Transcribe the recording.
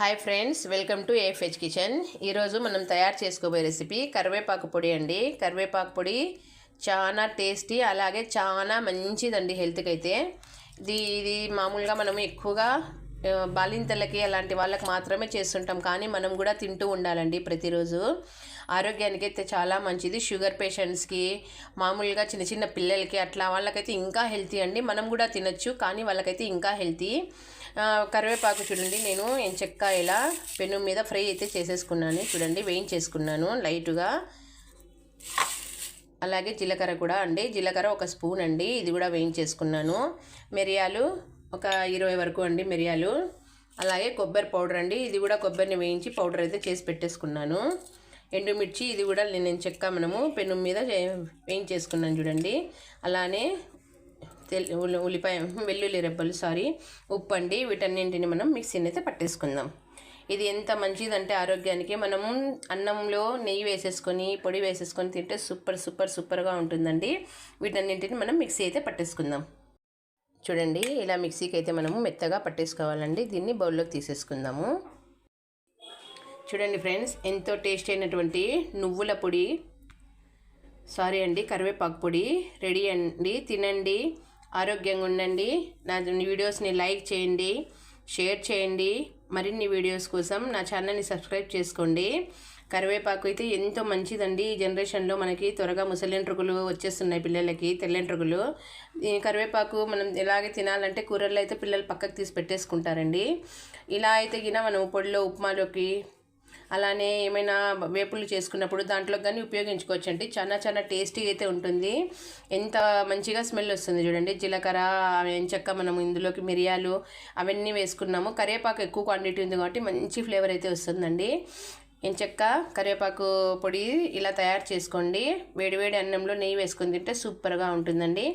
Hi friends welcome to FH kitchen ఈరోజు మనం తయారు చేసుకోబోయే రెసిపీ కరివేపాకు పొడి అండి. కరివేపాకు పొడి చాలా టేస్టీ అలాగే చాలా మంచిదండి హెల్త్కి అయితే. ఇది ఇది మామూలుగా మనం ఎక్కువగా బాలింతలకి అలాంటి వాళ్ళకి మాత్రమే చేస్తుంటాం కానీ మనం కూడా తింటూ ఉండాలండి ప్రతిరోజు. ఆరోగ్యానికి అయితే చాలా మంచిది. షుగర్ పేషెంట్స్కి మామూలుగా చిన్న చిన్న పిల్లలకి అట్లా వాళ్ళకైతే ఇంకా హెల్తీ అండి. మనం కూడా తినొచ్చు కానీ వాళ్ళకైతే ఇంకా హెల్తీ. కరివేపాకు చూడండి నేను చెక్క ఇలా పెను మీద ఫ్రై అయితే చేసేసుకున్నాను. చూడండి వేయించేసుకున్నాను లైట్గా. అలాగే జీలకర్ర కూడా అండి. జీలకర్ర ఒక స్పూన్ అండి ఇది కూడా వేయించేసుకున్నాను. మిరియాలు ఒక ఇరవై వరకు అండి మిరియాలు. అలాగే కొబ్బరి పౌడర్ అండి ఇది కూడా కొబ్బరిని వేయించి పౌడర్ అయితే చేసి పెట్టేసుకున్నాను. ఎండుమిర్చి ఇది కూడా నేను చెక్క మనము పెను మీద చే- వేయించేసుకున్నాను చూడండి. అలానే తెల్- ఉల్లి- ఉల్లిపాయ వెల్లుల్లి రెబ్బలు సారీ ఉప్పు అండి. వీటన్నింటిని మనం మిక్సీని అయితే పట్టేసుకుందాం. ఇది ఎంత మంచిదంటే ఆరోగ్యానికి మనం అన్నంలో నెయ్యి వేసేసుకొని పొడి వేసేసుకొని తింటే సూపర్ సూపర్ సూపర్గా ఉంటుందండి. వీటన్నింటిని మనం మిక్సీ అయితే పట్టేసుకుందాం. చూడండి ఇలా మిక్సీకి అయితే మనము మెత్తగా పట్టేసుకోవాలండి. దీన్ని బౌల్లోకి తీసేసుకుందాము. చూడండి ఫ్రెండ్స్ ఎంతో టేస్ట్ అయినటువంటి నువ్వుల పొడి. సారీ అండి కరివేపాకు పొడి. రెడీ అండి తినండి ఆరోగ్యంగా ఉండండి. నా వీడియోస్ని లైక్ చేయండి షేర్ చేయండి. మరిన్ని వీడియోస్ కోసం నా ఛానల్ని సబ్స్క్రైబ్ చేసుకోండి. కరివేపాకు అయితే ఎంతో మంచిదండి. ఈ జనరేషన్లో మనకి త్వరగా ముసలింట్రుకులు వచ్చేస్తున్నాయి పిల్లలకి తెల్లంట్రుకులు ఈ కరివేపాకు మనం ఎలాగే తినాలంటే కూరల్లో అయితే పిల్లలు పక్కకు తీసి పెట్టేసుకుంటారండి. ఇలా అయితే గిన మనం పొడిలో ఉప్మాలోకి అలానే ఏమైనా వేపులు చేసుకున్నప్పుడు దాంట్లో కానీ ఉపయోగించుకోవచ్చు అండి చాలా చాలా టేస్టీగా అయితే ఉంటుంది. ఎంత మంచిగా స్మెల్ వస్తుంది చూడండి. జీలకర్ర ఎంచక్క మనం ఇందులోకి మిరియాలు అవన్నీ వేసుకున్నాము. కరివేపాకు ఎక్కువ క్వాంటిటీ ఉంది కాబట్టి మంచి ఫ్లేవర్ అయితే వస్తుందండి. ఎంచక్క కరివేపాకు పొడి ఇలా తయారు చేసుకోండి. వేడివేడి అన్నంలో నెయ్యి వేసుకొని తింటే సూపర్గా ఉంటుందండి.